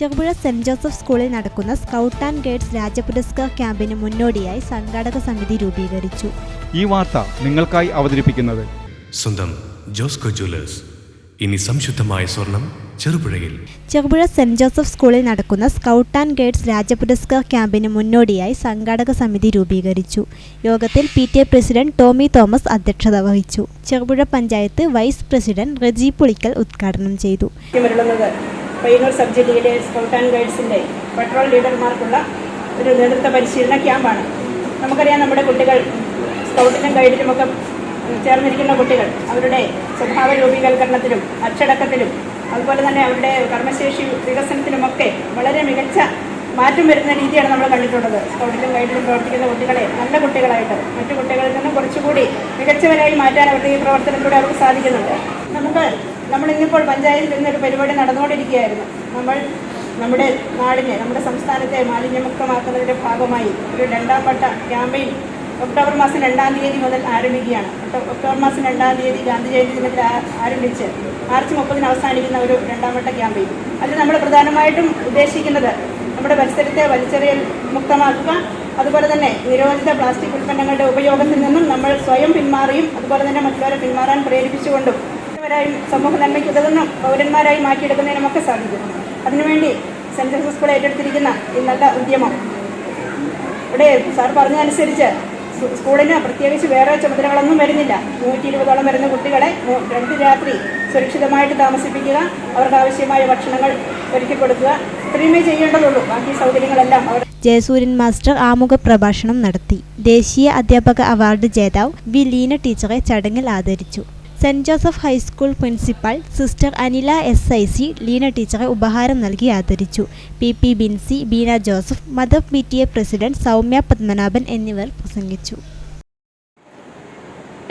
Cherupuzha saint Joseph സ്കൂളിൽ നടക്കുന്ന scout and guides Raja Puraskar ക്യാമ്പിന് മുന്നോടിയായി സംഘാടക സമിതി രൂപീകരിച്ചു. ഈ വാർത്ത നിങ്ങൾക്കായി അവതരിപ്പിക്കുന്നത്. സ്വന്തം ജോസ്കോ ജ്വല്ലേഴ്സ്. ഇനി സംശുദ്ധമായ സ്വർണം ചെറുപുഴയിൽ. ചെറുപുഴ സെന്റ് ജോസഫ് സ്കൂളിൽ നടക്കുന്ന സ്കൗട്ട് ആൻഡ് ഗൈഡ്സ് രാജപുരസ്കാർ ക്യാമ്പിന് മുന്നോടിയായി സംഘാടക സമിതി രൂപീകരിച്ചു. യോഗത്തിൽ P T A president Tomy Thomas അധ്യക്ഷത വഹിച്ചു. ചെറുപുഴ പഞ്ചായത്ത് വൈസ് പ്രസിഡന്റ് റജി പുളിക്കൽ ഉദ്ഘാടനം ചെയ്തു. പയ്യന്നൂർ സബ് ജില്ലയിലെ സ്കൗട്ട് ആൻഡ് ഗൈഡ്സിന്റെ പെട്രോൾ ലീഡർമാർക്കുള്ള ഒരു നേതൃത്വ പരിശീലന ക്യാമ്പാണ്. നമുക്കറിയാം നമ്മുടെ കുട്ടികൾ സ്കൗട്ടിനും ഗൈഡിലുമൊക്കെ ചേർന്നിരിക്കുന്ന കുട്ടികൾ അവരുടെ സ്വഭാവ രൂപീകരണത്തിലും അച്ചടക്കത്തിലും അതുപോലെ തന്നെ അവരുടെ കർമ്മശേഷി വികസനത്തിലുമൊക്കെ വളരെ മികച്ച മാറ്റം വരുന്ന രീതിയാണ് നമ്മൾ കണ്ടിട്ടുള്ളത്. സ്കൗട്ടിലും ഗൈഡിലും പ്രവർത്തിക്കുന്ന കുട്ടികളെ നല്ല കുട്ടികളായിട്ട് മറ്റു കുട്ടികളിൽ നിന്നും കുറച്ചുകൂടി മികച്ചവരായി മാറ്റാൻ അവരുടെ ഈ പ്രവർത്തനത്തിലൂടെ അവർക്ക് സാധിക്കുന്നുണ്ട്. നമുക്ക് നമ്മൾ ഇന്നിപ്പോൾ പഞ്ചായത്തിൽ ഇന്നൊരു പരിപാടി നടന്നുകൊണ്ടിരിക്കുകയായിരുന്നു. നമ്മൾ നമ്മുടെ നാടിനെ നമ്മുടെ സംസ്ഥാനത്തെ മാലിന്യമുക്തമാക്കുന്നതിന്റെ ഭാഗമായി ഒരു രണ്ടാം വട്ട ക്യാമ്പയിൻ ഒക്ടോബർ മാസം രണ്ടാം തീയതി മുതൽ ആരംഭിക്കുകയാണ്. ഒക്ടോബർ മാസം രണ്ടാം തീയതി ഗാന്ധി ജയന്തി ദിനത്തിൽ ആരംഭിച്ച് മാർച്ച് മുപ്പതിന് അവസാനിക്കുന്ന ഒരു രണ്ടാം വട്ട ക്യാമ്പയിൻ. അതിൽ നമ്മൾ പ്രധാനമായിട്ടും ഉദ്ദേശിക്കുന്നത് നമ്മുടെ പരിസരത്തെ വലിച്ചെറിയൽ മുക്തമാക്കുക അതുപോലെ തന്നെ നിരോധിത പ്ലാസ്റ്റിക് ഉൽപ്പന്നങ്ങളുടെ ഉപയോഗത്തിൽ നിന്നും നമ്മൾ സ്വയം പിന്മാറിയും അതുപോലെ തന്നെ മറ്റുള്ളവരെ പിന്മാറാൻ പ്രേരിപ്പിച്ചുകൊണ്ടും വരായും സമൂഹ നന്മയ്ക്ക് ഉതകുന്ന പൗരന്മാരായി മാറ്റിയെടുക്കുന്നതിനുമൊക്കെ സാധിക്കും. അതിനുവേണ്ടി സെന്റ് ജോസഫ് സ്കൂൾ ഏറ്റെടുത്തിരിക്കുന്ന ഈ നല്ല ഉദ്യമം. ഇവിടെ സാർ പറഞ്ഞതനുസരിച്ച് സ്കൂളിന് പ്രത്യേകിച്ച് വേറെ ചുമതലകളൊന്നും വരുന്നില്ല. നൂറ്റി ഇരുപതോളം വരുന്ന കുട്ടികളെ രണ്ട് രാത്രി സുരക്ഷിതമായിട്ട് താമസിപ്പിക്കുക അവർക്ക് ആവശ്യമായ ഭക്ഷണങ്ങൾ ഒരുക്കി കൊടുക്കുക. ഇത്രയുമേ ചെയ്യേണ്ടതുള്ളൂ. ബാക്കി സൗകര്യങ്ങളെല്ലാം അവർ ജയസൂര്യൻ മാസ്റ്റർ ആമുഖ പ്രഭാഷണം നടത്തി. ദേശീയ അധ്യാപക അവാർഡ് ജേതാവ് വി ലീന ടീച്ചറെ ചടങ്ങിൽ ആദരിച്ചു. Saint Joseph high school principal sister Anila S I C Leena ടീച്ചറെ ഉപഹാരം നൽകി ആദരിച്ചു. P P Binsy Beena Joseph mother P T A president Soumya Padmanabhan എന്നിവർ പ്രസംഗിച്ചു.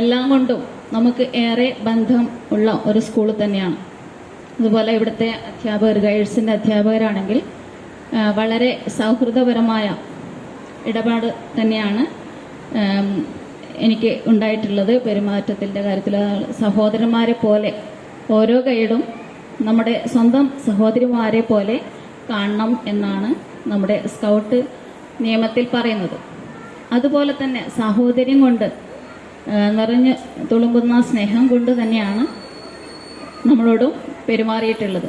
എല്ലാം കൊണ്ടും നമുക്ക് ഏറെ ബന്ധം ഉള്ള ഒരു സ്കൂൾ തന്നെയാണ്. അതുപോലെ ഇവിടുത്തെ അധ്യാപകർ ഗൈഡ്സിന്റെ അധ്യാപകരാണെങ്കിൽ വളരെ സൗഹൃദപരമായ ഇടപാട് തന്നെയാണ് എനിക്ക് ഉണ്ടായിട്ടുള്ളത് പെരുമാറ്റത്തിന്റെ കാര്യത്തിൽ. സഹോദരന്മാരെ പോലെ ഓരോ ഗൈഡും നമ്മുടെ സ്വന്തം സഹോദരിമാരെ പോലെ കാണണം എന്നാണ് നമ്മുടെ സ്കൗട്ട് നിയമത്തിൽ പറയുന്നത്. അതുപോലെ തന്നെ സാഹോദര്യം കൊണ്ട് നിറഞ്ഞു തുളുമ്പുന്ന സ്നേഹം കൊണ്ട് തന്നെയാണ് നമ്മളോടും പെരുമാറിയിട്ടുള്ളത്.